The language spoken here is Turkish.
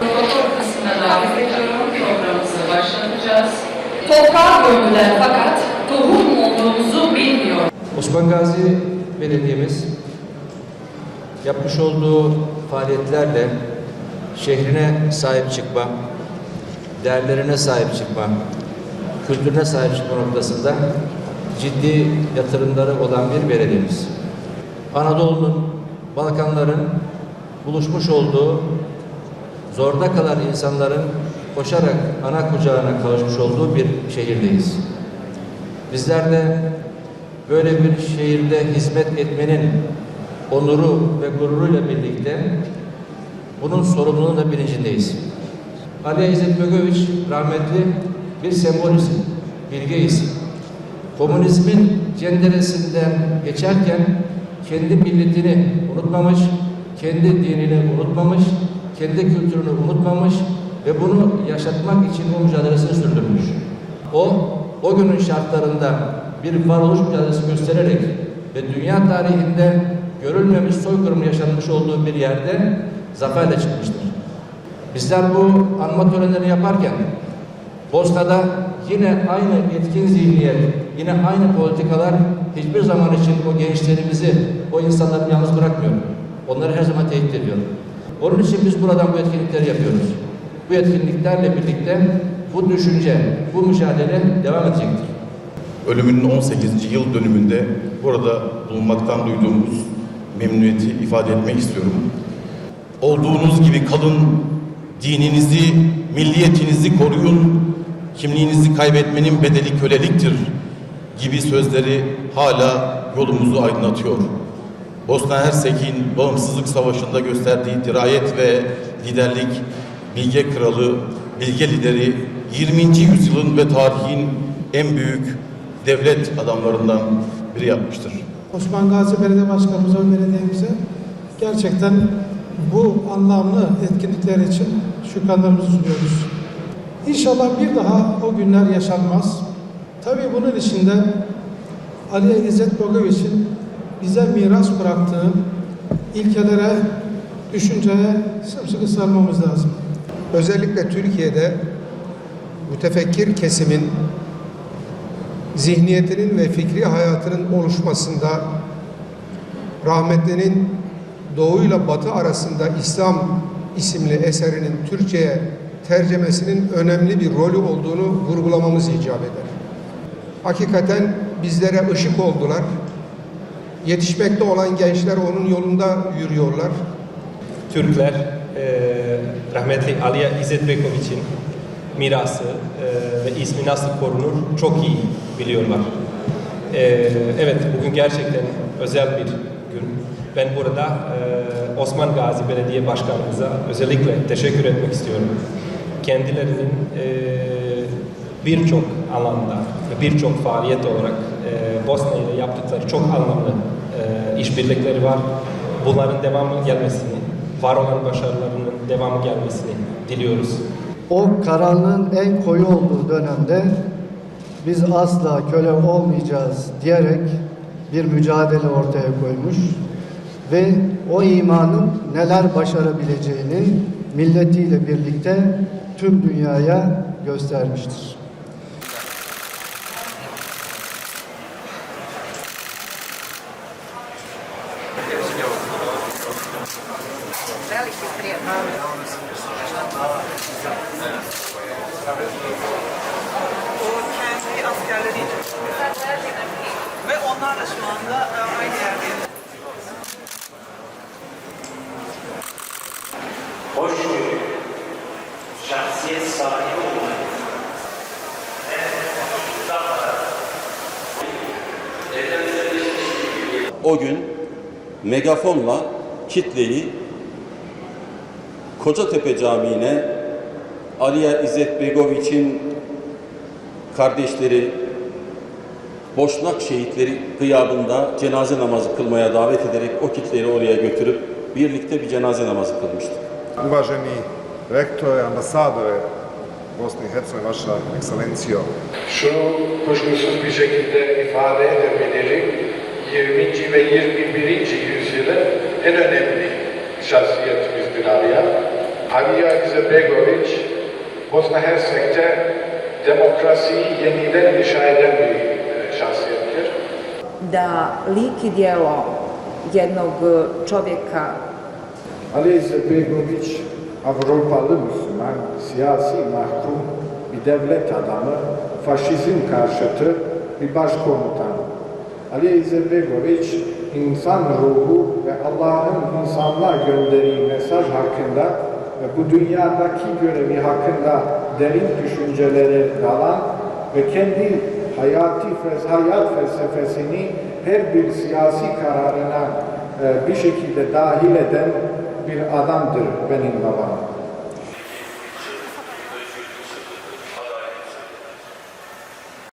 Motor kısmına davet ediyorum. Başlatacağız. Toprağa gömülen fakat tohum olduğumuzu bilmiyor. Osman Gazi Belediyemiz yapmış olduğu faaliyetlerle şehrine sahip çıkma, değerlerine sahip çıkma, kültürüne sahip çıkma noktasında ciddi yatırımları olan bir belediyemiz. Anadolu'nun, Balkanların buluşmuş olduğu, zorda kalan insanların koşarak ana kucağına kavuşmuş olduğu bir şehirdeyiz. Bizler de böyle bir şehirde hizmet etmenin onuru ve gururuyla birlikte bunun sorumluluğunun da bilincindeyiz. Aliya İzzet Begoviç rahmetli bir sembol isim, bilge isim. Komünizmin cenderesinden geçerken kendi milletini unutmamış, kendi dinini unutmamış, kendi kültürünü unutmamış ve bunu yaşatmak için bu mücadelesini sürdürmüş. O, o günün şartlarında bir varoluş mücadelesi göstererek ve dünya tarihinde görülmemiş soykırım yaşanmış olduğu bir yerde zaferle çıkmıştır. Bizler bu anma törenlerini yaparken Bosna'da yine aynı etkin zihniyet, yine aynı politikalar hiçbir zaman için o gençlerimizi, o insanları yalnız bırakmıyor. Onları her zaman tehdit ediyor. Onun için biz buradan bu etkinlikleri yapıyoruz. Bu etkinliklerle birlikte bu düşünce, bu mücadele devam edecektir. ölümünün 18. yıl dönümünde burada bulunmaktan duyduğumuz memnuniyeti ifade etmek istiyorum. Olduğunuz gibi kalın, dininizi, milliyetinizi koruyun, kimliğinizi kaybetmenin bedeli köleliktir gibi sözleri hala yolumuzu aydınlatıyor. Bosna Hersek'in bağımsızlık savaşında gösterdiği dirayet ve liderlik, bilge kralı, bilge lideri 20. yüzyılın ve tarihin en büyük devlet adamlarından biri yapmıştır. Osman Gazi Belediye Başkanımıza belediyemize gerçekten bu anlamlı etkinlikler için şükranlarımızı sunuyoruz. İnşallah bir daha o günler yaşanmaz. Tabii bunun içinde Ali İzzet Bogoviç'in bize miras bıraktığı ilkelere, düşünceye sımsıkı sarmamız lazım. özellikle Türkiye'de mütefekkir kesimin zihniyetinin ve fikri hayatının oluşmasında rahmetlinin Doğu ile Batı arasında İslam isimli eserinin Türkçe'ye tercemesinin önemli bir rolü olduğunu vurgulamamız icap eder. Hakikaten bizlere ışık oldular. Yetişmekte olan gençler onun yolunda yürüyorlar. Türkler e, rahmetli Aliya İzzet Begoviç'in mirası e, ve ismi nasıl korunur çok iyi biliyorlar. E, evet bugün gerçekten özel bir. Ben burada e, Osman Gazi Belediye Başkanımıza özellikle teşekkür etmek istiyorum. Kendilerinin e, birçok alanda ve birçok faaliyet olarak e, yaptıkları çok anlamlı e, işbirlikleri var. Bunların devamı gelmesini, var olan başarılarının devamı gelmesini diliyoruz. O karanlığın en koyu olduğu dönemde biz asla köle olmayacağız diyerek bir mücadele ortaya koymuş ve o imanın neler başarabileceğini milletiyle birlikte tüm dünyaya göstermiştir. Veliki prijatelj. O. Ve onlar da şu anda e, aynı yerde. Şahsiyet sahibi olmak. o gün megafonla kitleyi Kocatepe Camii'ne Aliya İzzet Begoviç'in kardeşleri Boşnak şehitleri gıyabında cenaze namazı kılmaya davet ederek o kitleyi oraya götürüp birlikte bir cenaze namazı kılmıştık. Uvaženi rektore, ambasadore Bosne i Hercegovine, vaša ekscelencijo. Şunu kuşkusuz bir şekilde ifade edebilirim. 20. ve 21. yüzyılın en önemli şahsiyetimizdir Aliya. Aliya Izetbegoviç, Bosna Hersek'te demokrasiyi yeniden inşa eden bir e, şahsiyettir. Da lik i djelo jednog čovjeka Ali Izetbegović Avrupalı Müslüman, siyasi mahkum, bir devlet adamı, faşizm karşıtı bir başkomutan. Ali Izetbegović insan ruhu ve Allah'ın insanlığa gönderdiği mesaj hakkında ve bu dünyadaki görevi hakkında derin düşüncelere dalan ve kendi hayati hayat felsefesini her bir siyasi kararına e, bir şekilde dahil eden bir adamdır benim babam.